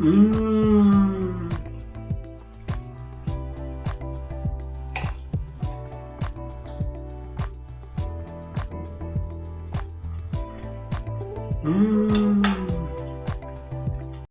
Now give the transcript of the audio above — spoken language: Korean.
음. 음.